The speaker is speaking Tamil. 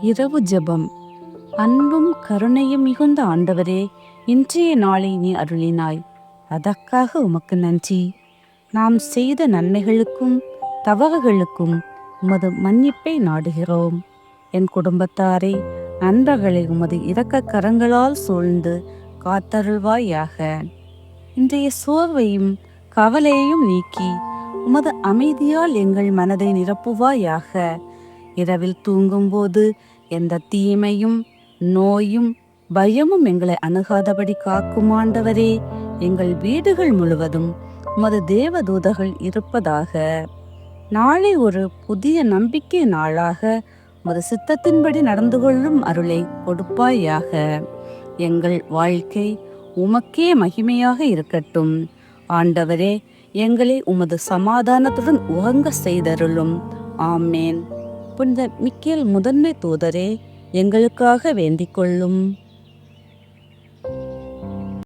இரவு ஜெபம். அன்பும் கருணையும் மிகுந்த ஆண்டவரே இன்றைய நாளை நீ அருளினாய். அதற்காக உமக்கு நன்றி. நாம் செய்த நன்மைகளுக்கும் தவறுகளுக்கும் உமது மன்னிப்பை நாடுகிறோம். என் குடும்பத்தாரே நண்பர்களை உமது இரக்க கரங்களால் சூழ்ந்து காத்தருள்வாயாக. இன்றைய சோர்வையும் கவலையையும் நீக்கி உமது அமைதியால் எங்கள் மனதை நிரப்புவாயாக. இரவில் தூங்கும்போது எந்த தீமையும் நோயும் பயமும் எங்களை அணுகாதபடி காக்கும் ஆண்டவரே எங்கள் வீடுகள் முழுவதும் உமது தேவதூதர்கள் இருப்பதாக. நாளை ஒரு புதிய நம்பிக்கை நாளாக உமது சித்தத்தின்படி நடந்து கொள்ளும் அருளை கொடுப்பாயாக. எங்கள் வாழ்க்கை உமக்கே மகிமையாக இருக்கட்டும். ஆண்டவரே எங்களை உமது சமாதானத்துடன் உறங்க செய்தருளும். ஆமேன். புனித மிக்கேல் முதன்மை தூதரே எங்களுக்காக வேண்டிக் கொள்ளும்.